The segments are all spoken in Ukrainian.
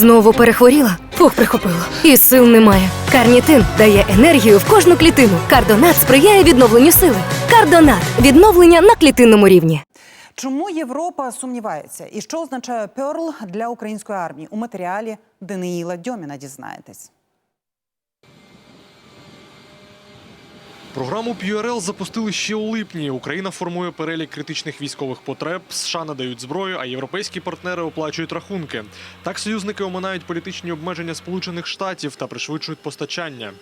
Знову перехворіла? Фух, прихопило. І сил немає. Карнітин дає енергію в кожну клітину. Кардонат сприяє відновленню сили. Кардонат відновлення на клітинному рівні. Чому Європа сумнівається? І що означає Перл для української армії? У матеріалі Даниїла Дьоміна дізнаєтесь. Програму PURL запустили ще у липні. Україна формує перелік критичних військових потреб. США надають зброю, а європейські партнери оплачують рахунки. Так союзники оминають політичні обмеження Сполучених Штатів та пришвидшують постачання.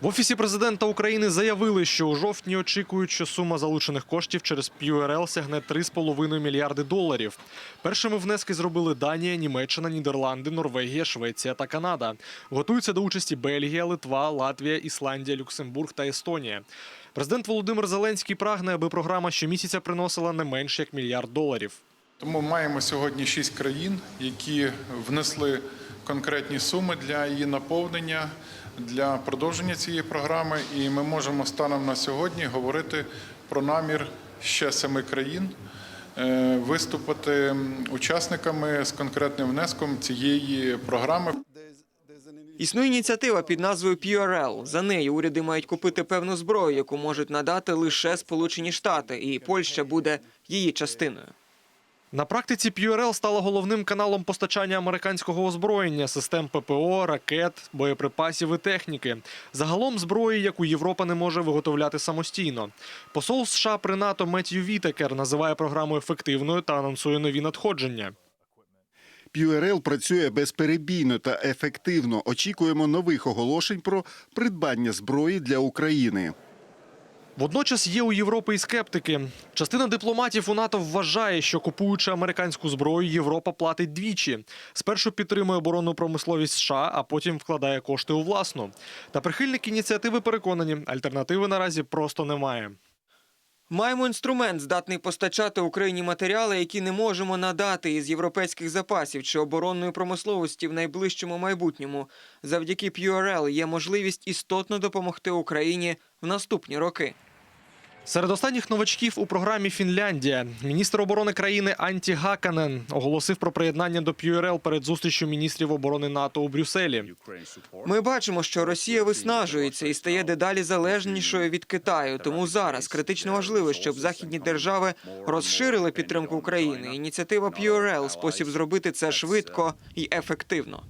В офісі президента України заявили, що у жовтні очікують, що сума залучених коштів через PURL сягне 3,5 мільярди доларів. Першими внески зробили Данія, Німеччина, Нідерланди, Норвегія, Швеція та Канада. Готуються до участі Бельгія, Литва, Латвія, Ісландія, Люксембург та Естонія. Президент Володимир Зеленський прагне, аби програма щомісяця приносила не менше як мільярд доларів. Тому маємо сьогодні шість країн, які внесли конкретні суми для її наповнення, для продовження цієї програми. І ми можемо станом на сьогодні говорити про намір ще семи країн е, виступити учасниками з конкретним внеском цієї програми. Існує ініціатива під назвою PRL. За нею уряди мають купити певну зброю, яку можуть надати лише Сполучені Штати, і Польща буде її частиною. На практиці PURL стала головним каналом постачання американського озброєння, систем ППО, ракет, боєприпасів і техніки. Загалом зброї, яку Європа не може виготовляти самостійно. Посол США при НАТО Меттью Вітекер називає програму ефективною та анонсує нові надходження. PURL працює безперебійно та ефективно. Очікуємо нових оголошень про придбання зброї для України. Водночас є у Європи і скептики. Частина дипломатів у НАТО вважає, що купуючи американську зброю, Європа платить двічі. Спершу підтримує оборонну промисловість США, а потім вкладає кошти у власну. Та прихильники ініціативи переконані, альтернативи наразі просто немає. Маємо інструмент, здатний постачати Україні матеріали, які не можемо надати із європейських запасів чи оборонної промисловості в найближчому майбутньому. Завдяки PRL є можливість істотно допомогти Україні в наступні роки. Серед останніх новачків у програмі Фінляндія міністр оборони країни Анті Гаканен оголосив про приєднання до PURL перед зустрічю міністрів оборони НАТО у Брюсселі. Ми бачимо, що Росія виснажується і стає дедалі залежнішою від Китаю. Тому зараз критично важливо, щоб західні держави розширили підтримку України. Ініціатива PURL – спосіб зробити це швидко і ефективно.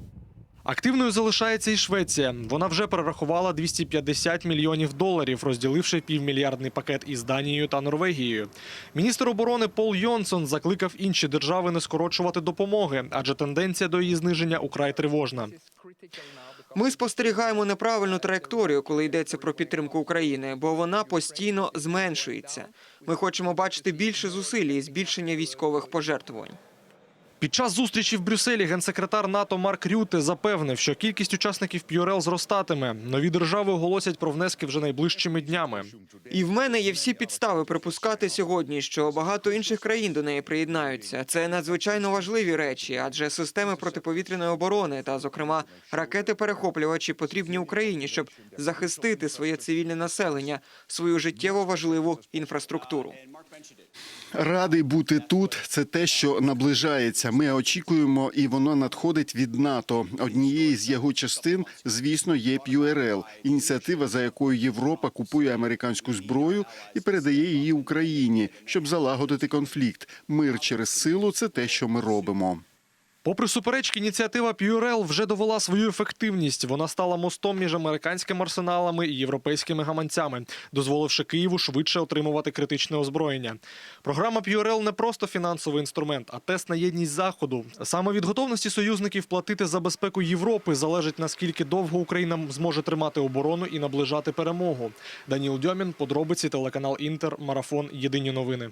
Активною залишається і Швеція. Вона вже перерахувала 250 мільйонів доларів, розділивши півмільярдний пакет із Данією та Норвегією. Міністр оборони Пол Йонсон закликав інші держави не скорочувати допомоги, адже тенденція до її зниження украй тривожна. Ми спостерігаємо неправильну траєкторію, коли йдеться про підтримку України, бо вона постійно зменшується. Ми хочемо бачити більше зусиль і збільшення військових пожертвувань. Під час зустрічі в Брюсселі генсекретар НАТО Марк Рюте запевнив, що кількість учасників PURL зростатиме. Нові держави оголосять про внески вже найближчими днями. І в мене є всі підстави припускати сьогодні, що багато інших країн до неї приєднаються. Це надзвичайно важливі речі, адже системи протиповітряної оборони та, зокрема, ракети-перехоплювачі потрібні Україні, щоб захистити своє цивільне населення, свою життєво важливу інфраструктуру. Радий бути тут. Це те, що наближається. Ми очікуємо, і воно надходить від НАТО. Однією з його частин, звісно, є ПЮРЛ – ініціатива, за якою Європа купує американську зброю і передає її Україні, щоб залагодити конфлікт. Мир через силу це те, що ми робимо. Попри суперечки, ініціатива PURL вже довела свою ефективність. Вона стала мостом між американськими арсеналами і європейськими гаманцями, дозволивши Києву швидше отримувати критичне озброєння. Програма PURL не просто фінансовий інструмент, а тест на єдність заходу. Саме від готовності союзників платити за безпеку Європи залежить наскільки довго Україна зможе тримати оборону і наближати перемогу. Даніл Дьомін, подробиці, телеканал Інтер, марафон. Єдині новини.